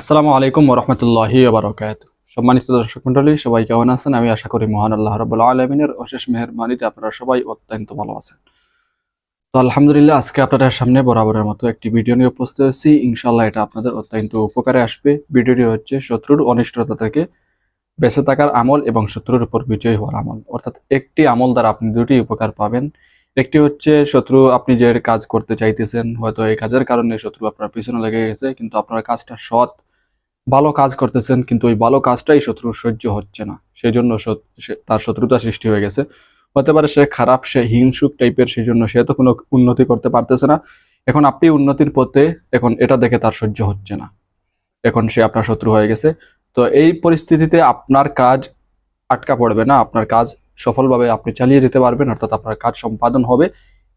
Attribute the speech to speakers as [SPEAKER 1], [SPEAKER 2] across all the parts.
[SPEAKER 1] আসসালামু আলাইকুম ওরহমতুল্লাহি বারকাত সম্মানিত দর্শক মন্ডলী সবাই কেমন আছেন? আমি আশা করি মহান আল্লাহ রবুল্লা আলমিনের অশেষ মেহরবানিতে আপনারা সবাই অত্যন্ত ভালো আছেন। তো আলহামদুলিল্লাহ, আজকে আপনাদের সামনে বরাবরের মতো একটি ভিডিও নিয়ে উপস্থিত হয়েছি। ইনশাল্লাহ এটা আপনাদের অত্যন্ত উপকারে আসবে। ভিডিওটি হচ্ছে শত্রুর অনিষ্টতা থেকে বেঁচে থাকার আমল এবং শত্রুর উপর বিজয় হওয়ার আমল। অর্থাৎ একটি আমল দ্বারা আপনি দুটি উপকার পাবেন। একটি হচ্ছে শত্রু, আপনি যে কাজ করতে চাইতেছেন, হয়তো এই কাজের কারণে শত্রু আপনার পিছনে লেগে গেছে, কিন্তু আপনার কাজটা সৎ ভালো কাজ করতেছেন, কিন্তু ওই ভালো কাজটাই শত্রুর সহ্য হচ্ছে না। সেই জন্য তার শত্রুতা সৃষ্টি হয়ে গেছে। হতে পারে সে খারাপ, সে হিংসুক টাইপের সেই জন্য সে তো কোনো উন্নতি করতে পারতেছে না। এখন আপনি উন্নতির পথে এখন এটা দেখে তার সহ্য হচ্ছে না। এখন সে আপনার শত্রু হয়ে গেছে। তো এই পরিস্থিতিতে আপনার কাজ আটকা পড়বে না। আপনার কাজ সফলভাবে আপনি চালিয়ে যেতে পারবেন, অর্থাৎ আপনার কাজ সম্পাদন হবে।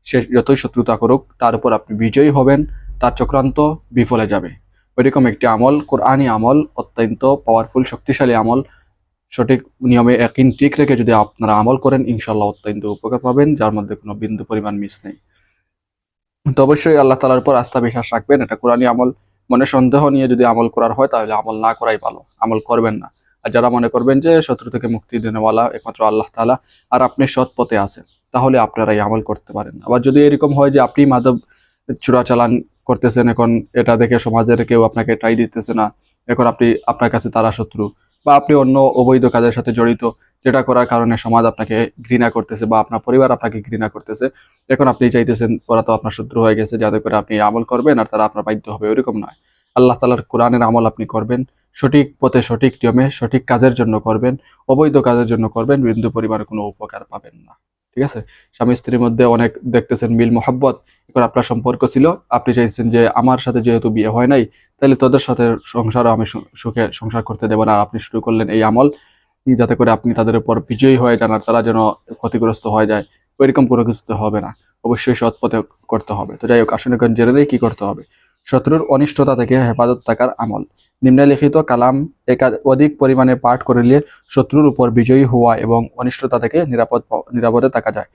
[SPEAKER 1] সে যতই শত্রুতা করুক, তার উপর আপনি বিজয়ী হবেন, তার চক্রান্ত বিফলে যাবে। ওইরকম একটি আমল, কোরআনী আমল, অত্যন্ত পাওয়ারফুল শক্তিশালী আমল। সঠিক নিয়মে একই ঠিক রেখে যদি আপনারা আমল করেন ইনশাল্লাহ অত্যন্ত উপকার পাবেন, যার মধ্যে কোনো বিন্দু পরিমাণ মিস নেই। তো অবশ্যই আল্লাহ তালার উপর আস্থা, বিশ্বাস রাখবেন, এটা কোরআনী আমল। মনে সন্দেহ নিয়ে যদি আমল করার হয়, তাহলে আমল না করাই ভালো, আমল করবেন না। আর যারা মনে করবেন যে শত্রু থেকে মুক্তি দেনেওয়ালা একমাত্র আল্লাহ তালা আর আপনি সৎ পথে আছেন, তাহলে আপনারা এই আমল করতে পারেন আবার যদি এরকম হয় যে আপনি মাদক চোরাচালান করতেছেন, এখন এটা দেখে সমাজের কেউ আপনাকে ট্রাই দিতেছে না। এখন আপনি আপনার কাছে তারা শত্রু বা আপনি অন্য অবৈধ কাজের সাথে জড়িত, যেটা করার কারণে সমাজ আপনাকে ঘৃণা করতেছে বা আপনার পরিবার আপনাকে ঘৃণা করতেছে। এখন আপনি চাইতেছেন, ওরা তো আপনার শত্রু হয়ে গেছে, যাতে করে আপনি আমল করবেন আর তারা আপনার বাধ্য হবে, ওইরকম নয়। আল্লাহ তালার কোরআনের আমল আপনি করবেন, সঠিক পথে সঠিক নিয়মে সঠিক কাজের জন্য করবেন, অবৈধ কাজের জন্য করবেন, বিন্দু পরিমাণে কোনো উপকার পাবেন না। ঠিক আছে? স্বামী স্ত্রীর মধ্যে অনেক দেখতেছেন মিল, মোহাব্বত। এখন আপনার সম্পর্ক ছিল, আপনি চাইছেন যে আমার সাথে যেহেতু বিয়ে হয় নাই, তাহলে তাদের সাথে সংসারও আমি সুখে সংসার করতে দেবো না। আপনি শুরু করলেন এই আমল, যাতে করে আপনি তাদের উপর বিজয়ী হয়ে যান আর তারা যেন ক্ষতিগ্রস্ত হয়ে যায়। ওইরকম কোনো কিছু তো হবে না। অবশ্যই সৎ পথে করতে হবে। তো যাই হোক আসলে জেনে নেই কি করতে হবে। শত্রুর অনিষ্টতা থেকে হেফাজত থাকার আমল। নিম্নলিখিত কালাম একা অধিক পরিমাণে পাঠ করিলে শত্রুর উপর বিজয়ী হওয়া এবং অনিষ্টতা থেকে নিরাপদ নিরাপদে থাকা যায়।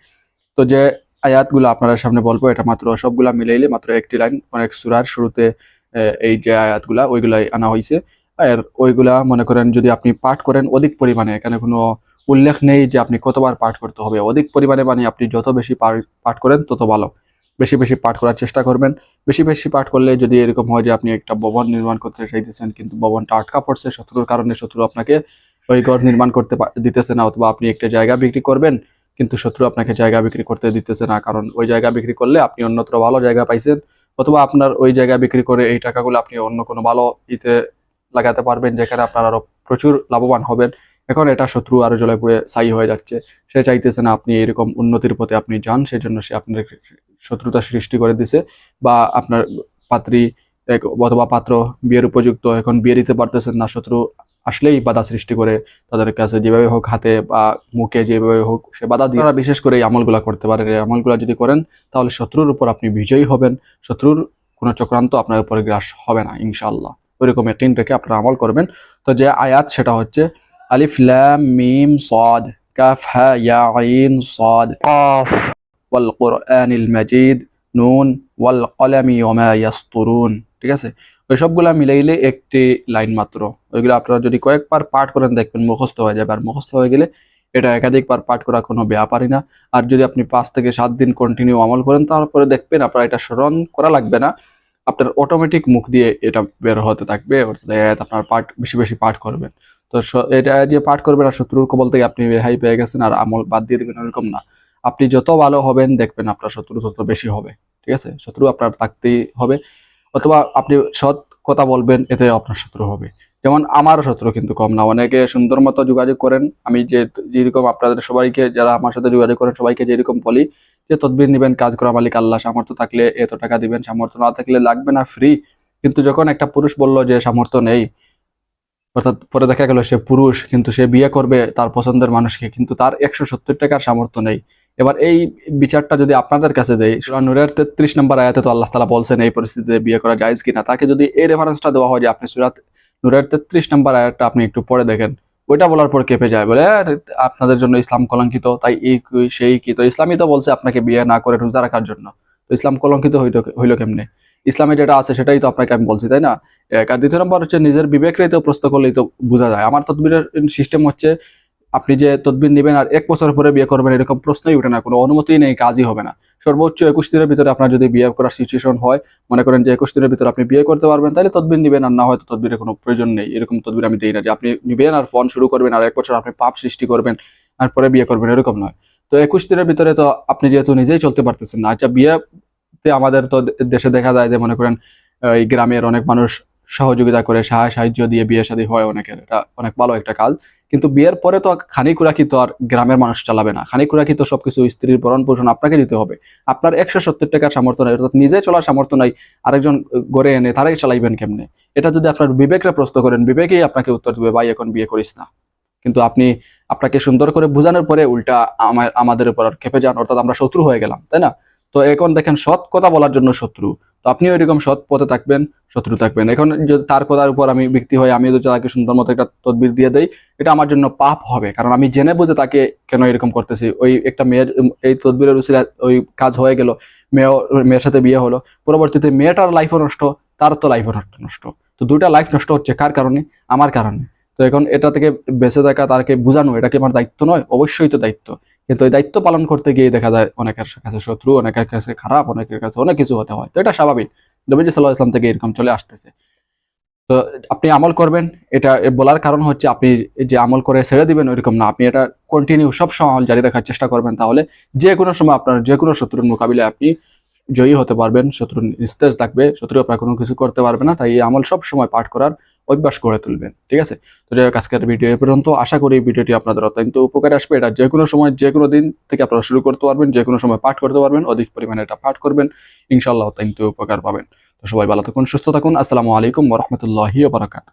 [SPEAKER 1] তো যে আয়াতগুলো আপনার সামনে বলব, এটা মাত্র সবগুলা মিলাইলে মাত্র একটি লাইন, অনেক সুরার শুরুতে এই যে আয়াতগুলা, ওইগুলাই আনা হয়েছে আর ওইগুলা মনে করেন যদি আপনি পাঠ করেন অধিক পরিমাণে, এখানে কোনো উল্লেখ নেই যে আপনি কতবার পাঠ করতে হবে। অধিক পরিমাণে মানে আপনি যত বেশি পাঠ করেন তত ভালো। বেশি বেশি পাঠ করার চেষ্টা করবেন। বেশি বেশি পাঠ করলে যদি এরকম হয় যে আপনি একটা ভবন নির্মাণ করতে চাইতেছেন কিন্তু ভবনটা আটকা পড়ছে, শত্রুর কারণে শত্রু আপনাকে ওই ঘর নির্মাণ করতে দিতেছে না অথবা আপনি একটা জায়গা বিক্রি করবেন কিন্তু শত্রু আপনাকে জায়গা বিক্রি করতে দিতেছে না। কারণ ওই জায়গা বিক্রি করলে আপনি অন্যত্র ভালো জায়গা পাইছেন অথবা আপনার ওই জায়গা বিক্রি করে এই টাকাগুলো আপনি অন্য কোনো ভালো ইতে লাগাতে পারবেন যেখানে আপনার আরও প্রচুর লাভবান হবেন। এখন এটা শত্রু আরও জলে পুড়ে ছাই হয়ে যাচ্ছে। সে চাইতেছে না আপনি এরকম উন্নতির পথে আপনি যান, সেজন্য সে আপনার শত্রুতা সৃষ্টি করে দিছে। বা আপনার পাত্রী অথবা পাত্র বিয়ের উপযুক্ত এখন বিয়ে দিতে পারতেছেন না, শত্রু আসলেই বাধা সৃষ্টি করে তাদের কাছে। যেভাবে হোক হাতে বা মুখে যেভাবে হোক সে বাধা দিয়ে তারা বিশেষ করে এই আমলগুলা করতে পারেন এই আমলগুলা যদি করেন, তাহলে শত্রুর উপর আপনি বিজয়ী হবেন। শত্রুর কোনো চক্রান্ত আপনার উপরে গ্রাস হবে না, ইনশাআল্লাহ। ওইরকম একদিন রেখে আপনারা আমল করবেন। তো যে আয়াত সেটা হচ্ছে আলিফ লাম মিম সাদ কাফ হা ইয়া আইন সাদ।
[SPEAKER 2] কফ।
[SPEAKER 1] ওয়াল কোরআনিল মাজিদ নুন ওয়াল কলামি ওমা ইয়াসতুরুন। ঠিক আছে? ওই সবগুলা মিলাইলে একটি লাইন মাত্র। ওইগুলো আপনারা যদি কয়েকবার পাঠ করেন দেখবেন মুখস্থ হয়ে যাবে। আর মুখস্থ হয়ে গেলে এটা একাধিকবার পাঠ করা কোনো ব্যাপারই না। আর যদি আপনি পাঁচ থেকে সাত দিন কন্টিনিউ আমল করেন তারপরে দেখবেন আপনার এটা স্মরণ করা লাগবে না। আপনার অটোমেটিক মুখ দিয়ে এটা বের হতে থাকবে। অর্থাৎ আপনার পাঠ বেশি বেশি পাঠ করবেন। তো এটা যে পাঠ করবেন আর শত্রুর কবল থেকে আপনি রেহাই পেয়ে গেছেন আর আমল বাদ দিয়ে দেবেন এরকম না। আপনি যত ভালো হবেন দেখবেন আপনার শত্রু তত বেশি হবে, ঠিক আছে? শত্রু আপনার থাকতেই হবে। অথবা আপনি সৎ কথা বলবেন, এতে আপনার শত্রু হবে। যেমন আমারও শত্রু কিন্তু কম না। অনেকে সুন্দর মতো যোগাযোগ করেন। আমি যে যেরকম আপনাদের সবাইকে, যারা আমার সাথে যোগাযোগ করেন, সবাইকে যেরকম বলি, যে তদবির নেবেন, কাজ করা মালিক, আল্লাহ সামর্থ্য থাকলে এত টাকা দিবেন, সামর্থ্য না থাকলে লাগবে না ফ্রি কিন্তু যখন একটা পুরুষ বলল যে সামর্থ্য নেই অর্থাৎ পরে দেখা গেল সে পুরুষ, কিন্তু সে বিয়ে করবে তার পছন্দের মানুষকে, কিন্তু তার একশো সত্তর টাকার সামর্থ্য নেই। এবার এই বিচারটা যদি আপনাদের কাছে দেয় সূরা নূরের তেত্রিশ নম্বর আয়াতে তো আল্লাহ তালা বলছেন, এই পরিস্থিতিতে বিয়ে করা জায়েজ কিনা? তাকে যদি এই রেফারেন্সটা দেওয়া হয় যে আপনি সুরাত নূরের তেত্রিশ নম্বর আয়াতটা আপনি একটু পড়ে দেখেন, ওইটা বলার পর কেঁপে যায়, বলে আপনাদের জন্য ইসলাম কলঙ্কিত, তাই এই সেই কি? তো ইসলামই তো বলছে আপনাকে বিয়ে না করে রোজা রাখার জন্য। তো ইসলাম কলঙ্কিত হইল হইল কেমনে? ইসলামে যেটা আছে সেটাই তো আপনাকে আমি বলছি, তাই না? আর দ্বিতীয় নম্বর হচ্ছে নিজের বিবেকরেই তো প্রশ্ন করলেই তো বোঝা যায়। আমার তদবিরের সিস্টেম হচ্ছে, আপনি যে তদবির নেবেন আর এক বছর পরে বিয়ে করবেন, এরকম প্রশ্নই উঠে না, কোনো অনুমতি নেই, কাজই হবে না। সর্বোচ্চ একুশ দিনের ভিতরে আপনার যদি বিয়ে করার সিচুয়েশন হয়, মনে করেন যে একুশ দিনের ভিতরে আপনি বিয়ে করতে পারবেন, তাহলে তদবির নেবেন আর না হয়তো তদবিরের কোনো প্রয়োজন নেই, এরকম তদবির আমি দিই না যে আপনি নিবেন আর ফোন শুরু করবেন আর এক বছর আপনি পাপ সৃষ্টি করবেন আর পরে বিয়ে করবেন, এরকম নয়। তো একুশ দিনের ভিতরে তো আপনি যেহেতু নিজেই চলতে পারতেছেন না আচ্ছা বিয়েতে আমাদের তো দেশে দেখা যায় যে মনে করেন, এই গ্রামের অনেক মানুষ সহযোগিতা করে সাহায্য সাহায্য দিয়ে বিয়ে শাদী হয় অনেকের। এটা অনেক ভালো একটা কাজ। কিন্তু বিয়ের পরে তো খানি কুরাকি তো আর গ্রামের মানুষ চালাবে না। খানি কুরাকি তো সবকিছু স্ত্রীর ভরণ পোষণ আপনাকে দিতে হবে। আপনার একশো সত্তর টাকার সামর্থ্য নাই, অর্থাৎ নিজে চলার সামর্থ্য নাই, আরেকজন গড়ে এনে তারাই চালাইবেন কেমনে? এটা যদি আপনার বিবেকরা প্রশ্ন করেন, বিবেকেই আপনাকে উত্তর দিবে, ভাই, এখন বিয়ে করিস না। কিন্তু আপনি আপনাকে সুন্দর করে বোঝানোর পরে উল্টা আমাদের উপর আর খেপে যান, অর্থাৎ আমরা শত্রু হয়ে গেলাম, তাই না? তো এখন দেখেন সৎ কথা বলার জন্য শত্রু। তো আপনিও এরকম সৎ পথে থাকবেন, শত্রু থাকবেন। এখন যদি তার কথার উপর আমি ব্যক্তি হয়ে আমি যদি তাকে সুন্দর মতো একটা তদবির দিয়ে দেই, এটা আমার জন্য পাপ হবে। কারণ আমি জেনে বুঝে তাকে কেন এরকম করতেছি। ওই একটা মেয়ের, এই তদবিরের উচিলা, ওই কাজ হয়ে গেল। মেয়ে মেয়ের সাথে বিয়ে হলো। পরবর্তীতে মেয়েটার লাইফও নষ্ট, তার তো লাইফও নষ্ট তো দুইটা লাইফ নষ্ট হচ্ছে কার কারণে? আমার কারণে। তো এখন এটা থেকে বেঁচে থাকা, তাকে বোঝানো এটা কি আমার দায়িত্ব নয়, অবশ্যই তো দায়িত্ব। কিন্তু ওই দায়িত্ব পালন করতে গিয়ে দেখা যায় অনেকের কাছে শত্রু, অনেকের কাছে খারাপ, অনেকের কাছে অনেক কিছু হতে হয়। তো এটা স্বাভাবিক। নবীজি সাল্লাহ ইসলাম থেকে এরকম চলে আসতেছে। তো আপনি আমল করবেন, এটা বলার কারণ হচ্ছে আপনি যে আমল করে ছেড়ে দিবেন ওইরকম না। আপনি এটা কন্টিনিউ সব সময় জারি রাখার চেষ্টা করবেন তাহলে যে কোনো সময় আপনার যে কোনো শত্রুর মোকাবিলায় আপনি জয়ী হতে পারবেন শত্রু নিস্তেজ থাকবে শত্রু আপনার কোনো কিছু করতে পারবে না। তাই এই আমল সব সময় পাঠ করার অভ্যাস করে তুলবেন, ঠিক আছে? তো যাই হোক, আজকের ভিডিও এ পর্যন্ত। আশা করি ভিডিওটি আপনাদের অত্যন্ত উপকারে আসবে। এটা যে কোনো সময় যে কোনো দিন থেকে আপনারা শুরু করতে পারবেন যে কোনো সময় পাঠ করতে পারবেন, অধিক পরিমাণে এটা পাঠ করবেন ইনশাল্লাহ অত্যন্ত উপকার পাবেন। তো সবাই ভালো থাকুন, সুস্থ থাকুন। আসসালামু আলাইকুম রহমতুল্লাহি বারাকাত